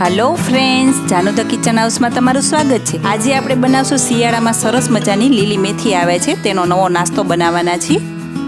Hello friends Janu the kitchen હાઉસમાં તમારું સ્વાગત છે. આજે આપણે બનાવશું શિયાળામાં સરસ મજાની લીલી મેથી આવે છે. તેનો નવો નાસ્તો બનાવવાના છીએ.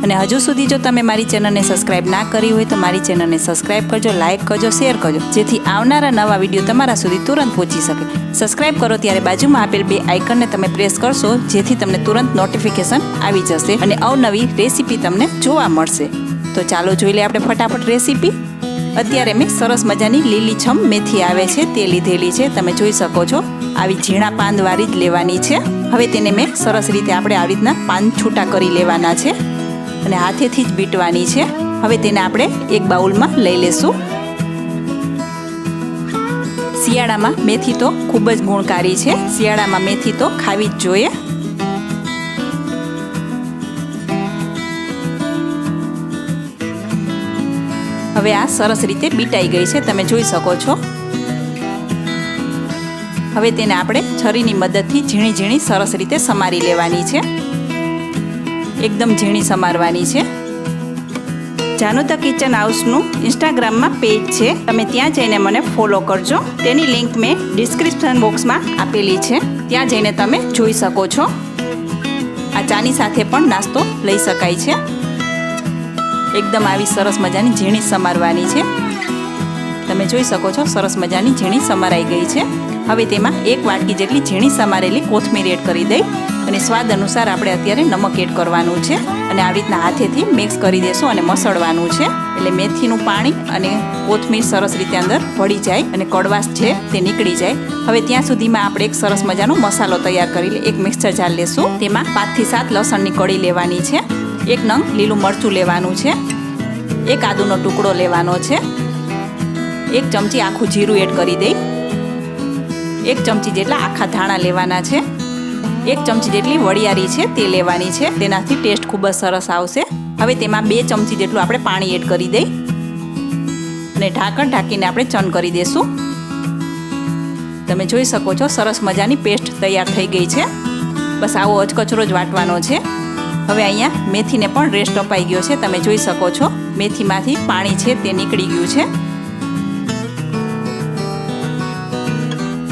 અને હજુ સુધી જો તમે મારી ચેનલને સબસ્ક્રાઇબ ના કરી હોય તો મારી ચેનલને સબસ્ક્રાઇબ કરજો, લાઇક કરજો, શેર કરજો, જેથી આવનારા નવા વીડિયો તમારા સુધી તુરંત પહોંચી શકે. સબસ્ક્રાઇબ કરો ત્યારે બાજુમાં આપેલ બે આઇકનને તમે પ્રેસ કરશો, જેથી તમને તુરંત નોટિફિકેશન આવી જશે અને અવનવી રેસીપી તમને જોવા મળશે. તો ચાલો જોઈ લઈએ આપણે ફટાફટ રેસીપી. અત્યારે મેં સરસ મજાની લીલીછમ મેથી આવે છે, તે લીધેલી છે. તમે જોઈ શકો છો, આવી ઝીણા પાંદવાળી જ લેવાની છે. હવે તેને મેં સરસ રીતે આપણે આવી રીતના પાન છૂટા કરી લેવાના છે અને હાથેથી જ બીટવાની છે. હવે તેને આપણે એક બાઉલમાં લઈ લેશું. શિયાળામાં મેથી તો ખૂબ જ ગુણકારી છે. શિયાળામાં મેથી તો ખાવી જ જોઈએ. હવે આ સરસ રીતે બીટાઈ ગઈ છે, તમે જોઈ શકો છો. હવે તેને આપણે છરીની મદદથી ઝીણી ઝીણી સરસ રીતે સમારી લેવાની છે. એકદમ ઝીણી સમારવાની છે. જાનુ કિચન હાઉસનું ઇન્સ્ટાગ્રામમાં પેજ છે. તમે ત્યાં જઈને મને ફોલો કરજો. તેની લિંક મેં ડિસ્ક્રિપ્શન બોક્સમાં આપેલી છે. ત્યાં જઈને તમે જોઈ શકો છો. આ ચાની સાથે પણ નાસ્તો લઈ શકાય છે. એકદમ આવી સરસ મજાની ઝીણી સમારવાની છે. તમે જોઈ શકો છો, સરસ મજાની ઝીણી સમારાઈ ગઈ છે. હવે તેમાં એક વાટકી જેટલી ઝીણી સમારેલી કોથમીર એડ કરી દઈ અને સ્વાદ અનુસાર આપણે અત્યારે નમક એડ કરવાનું છે અને આવી રીતના હાથેથી મિક્સ કરી દેશું અને મસળવાનું છે. એટલે મેથીનું પાણી અને કોથમીર સરસ રીતે અંદર ભળી જાય અને કડવાશ છે તે નીકળી જાય. હવે ત્યાં સુધીમાં આપણે એક સરસ મજાનો મસાલો તૈયાર કરી એક મિક્સર જાર લેશું. તેમાં પાંચથી સાત લસણની કળી લેવાની છે. એક નંગ લીલું મરચું લેવાનું છે. એક આદુનો ટુકડો લેવાનો છે. એક ચમચી આખું જીરું એડ કરી દઈ. એક ચમચી જેટલા આખા ધાણા લેવાના છે. એક ચમચી જેટલી વડિયારી છે તે લેવાની છે. તેનાથી ટેસ્ટ ખૂબ જ સરસ આવશે. હવે તેમાં બે ચમચી જેટલું આપણે પાણી એડ કરી દઈ. અને ઢાંકણ ઢાંકીને આપણે ચન કરી દઈશું તમે જોઈ શકો છો સરસ મજાની પેસ્ટ તૈયાર થઈ ગઈ છે. બસ આવો અચકચરો જ વાટવાનો છે. હવે અહીંયા મેથીને પણ રેસ્ટ અપાઈ ગયો છે. તમે જોઈ શકો છો, મેથીમાંથી પાણી છે તે નીકળી ગયું છે.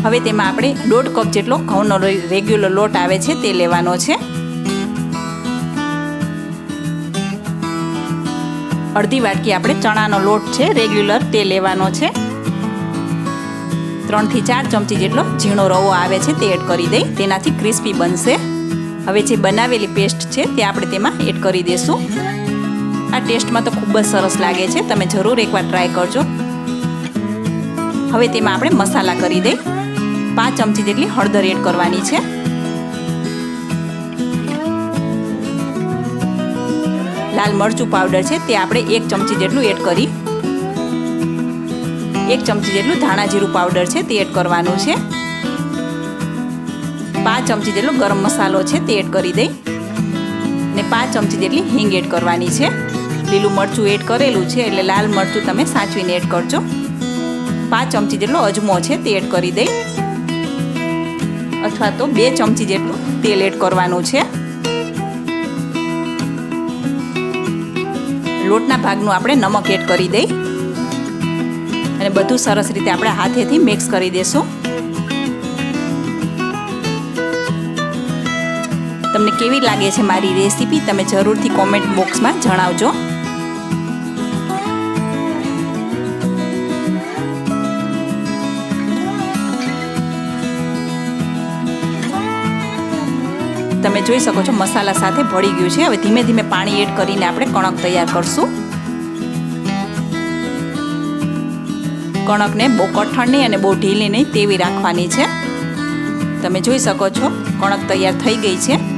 હવે તેમાં આપણે દોઢ કપ જેટલો ઘઉંનો રેગ્યુલર લોટ આવે છે તે લેવાનો છે. અડધી વાટકી આપણે ચણાનો લોટ છે રેગ્યુલર તે લેવાનો છે. ત્રણથી ચાર ચમચી જેટલો ઝીણો રવો આવે છે તે એડ કરી દઈ. તેનાથી ક્રિસ્પી બનશે. હવે જે બનાવેલી પેસ્ટ છે તે આપણે તેમાં એડ કરી દઈશું આ ટેસ્ટમાં તો ખૂબ જ સરસ લાગે છે. તમે જરૂર એકવાર ટ્રાય કરજો. હવે તેમાં આપણે મસાલા કરી દઈ. પાંચ ચમચી જેટલી હળદર એડ કરવાની છે. લાલ મરચું પાવડર છે તે આપણે એક ચમચી જેટલું એડ કરી. એક ચમચી જેટલું ધાણા જીરું પાવડર છે તે એડ કરવાનું છે. પાંચ ચમચી જેટલો ગરમ મસાલો છે તે એડ કરી દઈ. ને પાંચ ચમચી જેટલી હિંગ એડ કરવાની છે. લીલું મરચું એડ કરેલું છે એટલે લાલ મરચું તમે સાચવીને એડ કરજો. પાંચ ચમચી જેટલો અજમો છે તે એડ કરી દઈ. અથવા તો બે ચમચી જેટલું તેલ એડ કરવાનું છે. લોટના ભાગનું આપણે નમક એડ કરી દઈ. અને બધું સરસ રીતે આપણે હાથેથી મિક્સ કરી દેશું. તમને કેવી લાગે છે મારી રેસીપી તમે જરૂરથી કોમેન્ટ બોક્સમાં જણાવજો. તમે જોઈ શકો છો મસાલા સાથે ભળી ગયું છે. હવે ધીમે ધીમે પાણી એડ કરીને આપણે કણક તૈયાર કરશું. કણકને બહુ કઠણ નહીં અને બહુ ઢીલી નહીં તેવી રાખવાની છે. તમે જોઈ શકો છો કણક તૈયાર થઈ ગઈ છે.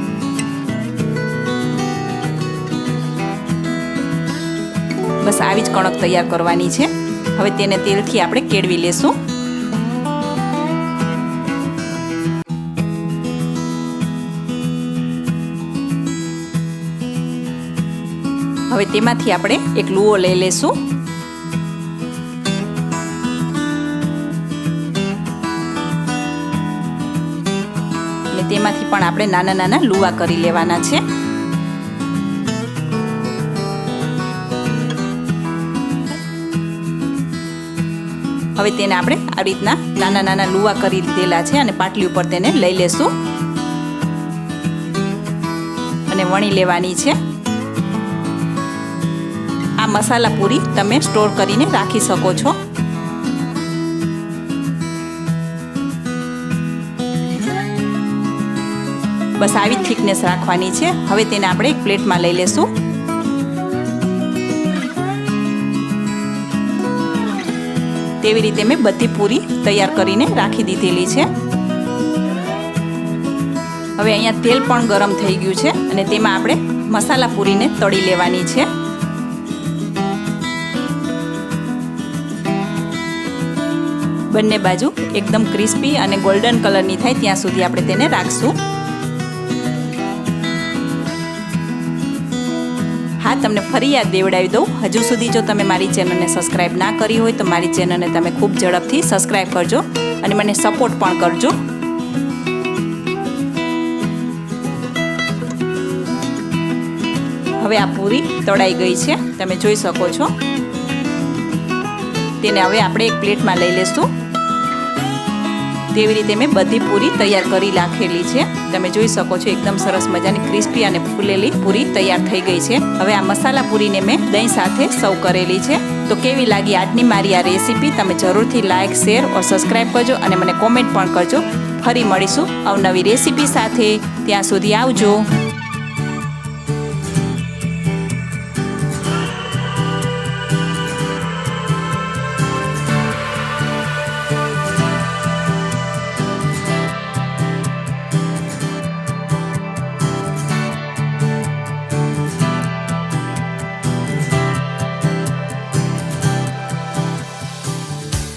બસ આવી જ કણક તૈયાર કરવાની છે. હવે તેને તેલથી આપણે કેળવી લેશું. હવે તેમાંથી આપણે એક લુઓ લઈ લેશું. તેમાંથી પણ આપણે નાના નાના લુવા કરી લેવાના છે. હવે તેને આપણે આ રીતના નાના નાના લુવા કરી લીધેલા છે અને પાટલી ઉપર તેને લઈ લેશું. અને વણી લેવાની છે. આ મસાલા પૂરી તમે સ્ટોર કરીને રાખી શકો છો. બસ આવી થિકનેસ રાખવાની છે. હવે તેને આપણે એક પ્લેટમાં લઈ લેશું. તેવી રીતે મેં બધી પૂરી તૈયાર કરીને રાખી દીધેલી છે. હવે અહીંયા તેલ પણ ગરમ થઈ ગયું છે અને તેમાં આપણે મસાલા પૂરીને તળી લેવાની છે. બંને બાજુ એકદમ ક્રિસ્પી અને ગોલ્ડન કલરની થાય ત્યાં સુધી આપણે તેને રાખશું. હા, તમને ફરી યાદ દેવડાવી દઉં. હજુ સુધી જો તમે મારી ચેનલને સબસ્ક્રાઈબ ના કરી હોય, તો મારી ચેનલને તમે ખૂબ ઝડપથી સબસ્ક્રાઈબ કરજો અને મને સપોર્ટ પણ કરજો. હવે આ પૂરી તળાઈ ગઈ છે. તમે જોઈ શકો છો. તેને હવે આપણે એક પ્લેટમાં લઈ લેશું. તેવી રીતે મેં બધી પૂરી તૈયાર કરી રાખેલી છે. તમે જોઈ શકો છો, એકદમ સરસ મજાની ક્રિસ્પી અને ફૂલેલી પૂરી તૈયાર થઈ ગઈ છે. હવે આ મસાલા પૂરીને મેં દહીં સાથે સર્વ કરેલી છે. તો કેવી લાગી આજની મારી આ રેસીપી? તમે જરૂરથી લાઇક શેર ઓર સબસ્ક્રાઈબ કરજો અને મને કોમેન્ટ પણ કરજો. ફરી મળીશું અવનવી રેસીપી સાથે. ત્યાં સુધી આવજો.